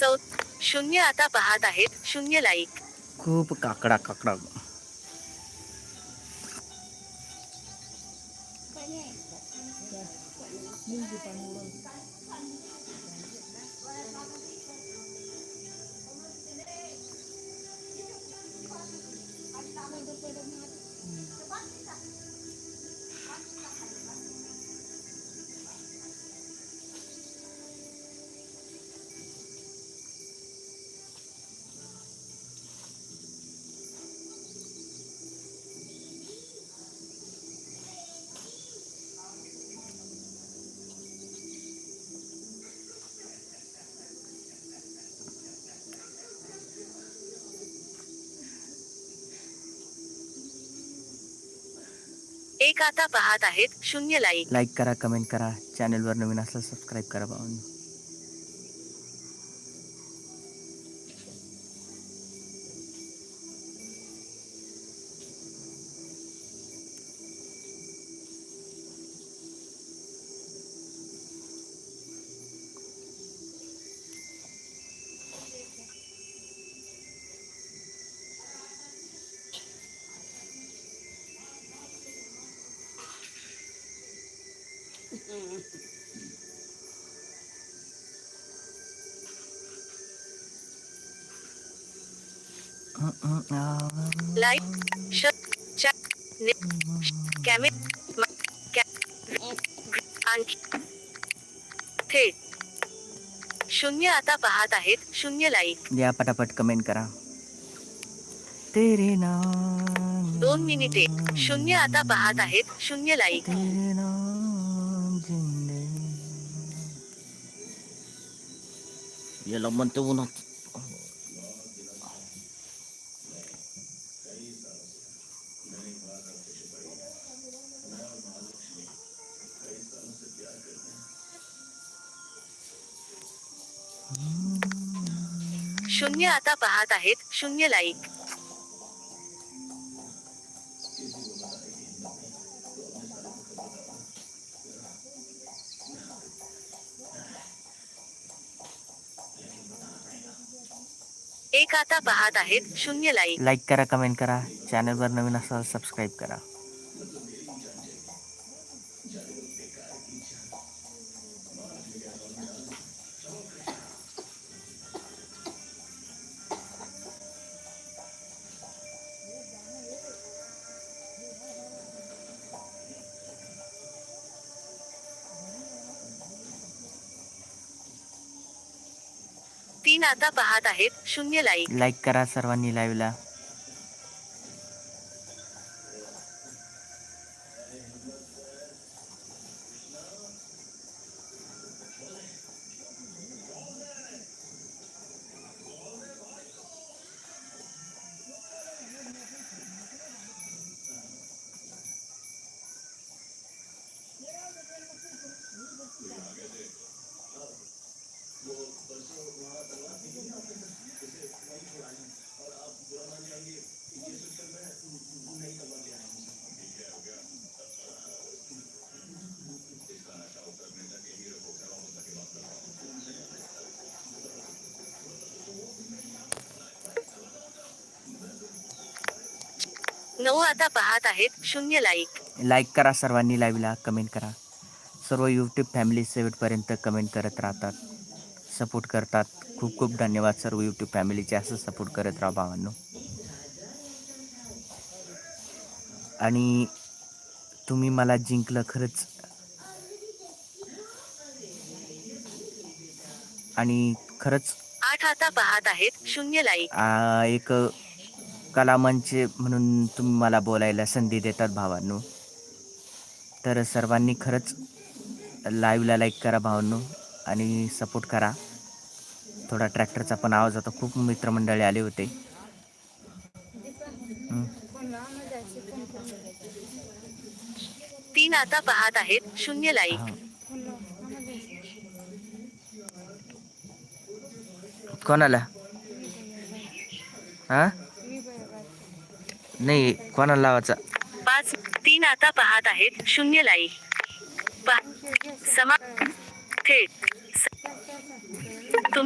चौ शून्य आता पाहत आहेत शून्य लाईक. खूप काकडा काकडा. आता पाहत आहेत? शून्य लाईक लाईक करा कमेंट करा. चॅनलवर नवीन असल्यास सबस्क्राईब करा भावांनो. लाईक श चा ने कॅमे म- थेट शून्य आता पाहत आहेत शून्य लाईक पटापट कमेंट करा. तेरे नाम. दोन मिनिटे शून्य आता पाहत आहेत शून्य लाईक याला म्हणतो उन्हात शून्य आता पाहत आहेत. शून्य लाईक लाईक आता पाहत आहेत शून्य लाईक. लाईक करा कमेंट करा. चॅनलवर नवीन असाल सबस्क्राईब करा. आता पाहत आहेत. शून्य लाईक लाईक करा सर्वांनी लाईव्हला नऊ आता पाहत आहेत. शून्य लाईक लाईक करा सर्वांनी लाईव्हला कमेंट करा. सर्व यूट्यूब फॅमिली शेवटपर्यंत कमेंट करत राहतात. सपोर्ट करतात. खूप खूप धन्यवाद सर्व यूट्यूब फॅमिलीचे असं सपोर्ट करत राहा भावांनो. आणि तुम्ही मला जिंकलं खरंच. आणि खरंच आठ आता पाहत आहेत. शून्य लाईक एक कलामंच म्हणून तुम्ही मला बोलायला संधी देतात भावांनो. तर सर्वांनी खरंच लाईव्हला लाईक करा भावांनो. आणि सपोर्ट करा. थोडा ट्रॅक्टरचा पण आवाज होता. खूप मित्रमंडळी आले होते. तीन आता पाहत आहेत. शून्य लाईक. कोणाला? हा? नाही कोणाला लावायचा? पाच तीन आता पाहत आहेत. शून्य लाईक पा समा थेट.